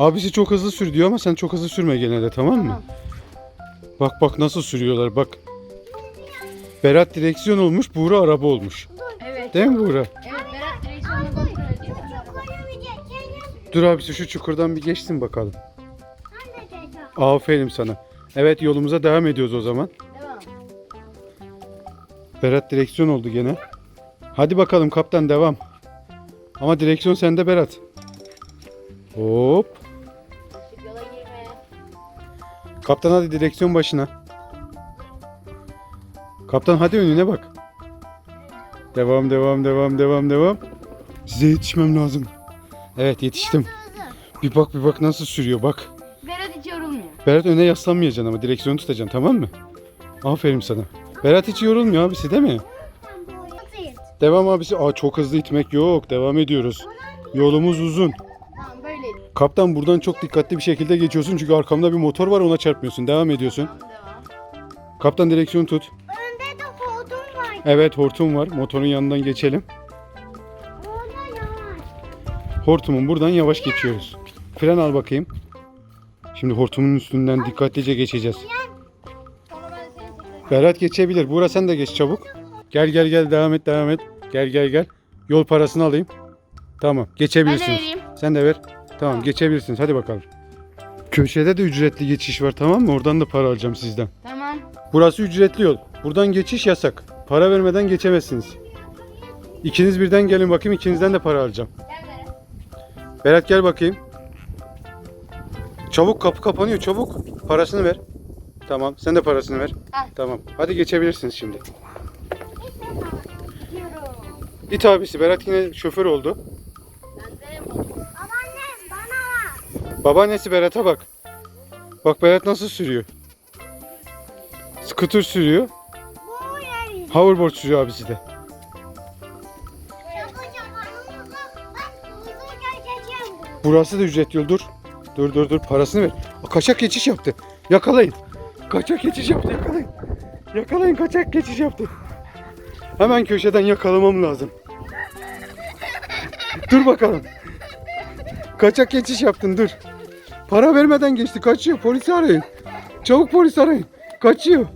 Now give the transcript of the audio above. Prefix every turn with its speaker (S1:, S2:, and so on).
S1: Abisi çok hızlı sür diyor ama sen çok hızlı sürme gene de tamam mı?
S2: Tamam.
S1: Bak bak nasıl sürüyorlar bak. Berat direksiyon olmuş, Buğra araba olmuş.
S2: Evet.
S1: Değil mi Buğra?
S2: Evet Berat direksiyonu kontrol ediyor.
S1: Dur abisi şu çukurdan bir geçsin bakalım. Aferin sana. Evet yolumuza devam ediyoruz o zaman.
S2: Devam.
S1: Berat direksiyon oldu gene. Hadi bakalım kaptan devam. Ama direksiyon sende Berat. Hop. Kaptan hadi direksiyon başına. Kaptan hadi önüne bak. Devam devam devam devam devam. Size yetişmem lazım. Evet yetiştim. Bir bak bir bak nasıl sürüyor bak.
S2: Berat hiç yorulmuyor.
S1: Berat öne yaslanmayacaksın ama direksiyonu tutacaksın tamam mı? Aferin sana. Berat hiç yorulmuyor abisi değil mi? Devam abisi. Aa çok hızlı itmek yok. Devam ediyoruz. Yolumuz uzun. Kaptan buradan çok dikkatli bir şekilde geçiyorsun çünkü arkamda bir motor var ona çarpmıyorsun. Devam ediyorsun. Kaptan direksiyon tut.
S3: Önde de koltuğum var.
S1: Evet hortum var. Motorun yanından geçelim.
S3: Orada yavaş.
S1: Hortumun buradan yavaş geçiyoruz. Fren al bakayım. Şimdi hortumun üstünden dikkatlice geçeceğiz. Berat geçebilir. Buğra sen de geç çabuk. Gel gel gel devam et devam et. Gel gel gel. Yol parasını alayım. Tamam geçebilirsiniz.
S2: vereyim.
S1: Sen de ver. Tamam geçebilirsiniz. Hadi bakalım. Köşede de ücretli geçiş var tamam mı? Oradan da para alacağım sizden.
S2: Tamam.
S1: Burası ücretli yol. Buradan geçiş yasak. Para vermeden geçemezsiniz. İkiniz birden gelin bakayım. ikinizden de para alacağım.
S2: Gel Berat.
S1: Berat gel bakayım. Çabuk kapı kapanıyor çabuk. Parasını ver. Tamam sen de parasını ver.
S2: Al.
S1: Tamam. Hadi geçebilirsiniz şimdi. İt abisi Berat yine şoför oldu.
S2: Ben de
S3: Babaannem bana ver.
S1: Babaannesi Berat'a bak. Bak Berat nasıl sürüyor. Scooter sürüyor. Hoverboard sürüyor abisi de. Burası da ücretli yol. Dur. Dur dur dur parasını ver. Kaçak geçiş yaptı. Yakalayın. Kaçak geçiş yaptı yakalayın. Yakalayın kaçak geçiş yaptı. Hemen köşeden yakalamam lazım. dur bakalım. Kaçak geçiş yaptın dur. Para vermeden geçti kaçıyor polisi arayın. Çabuk polis arayın. Kaçıyor.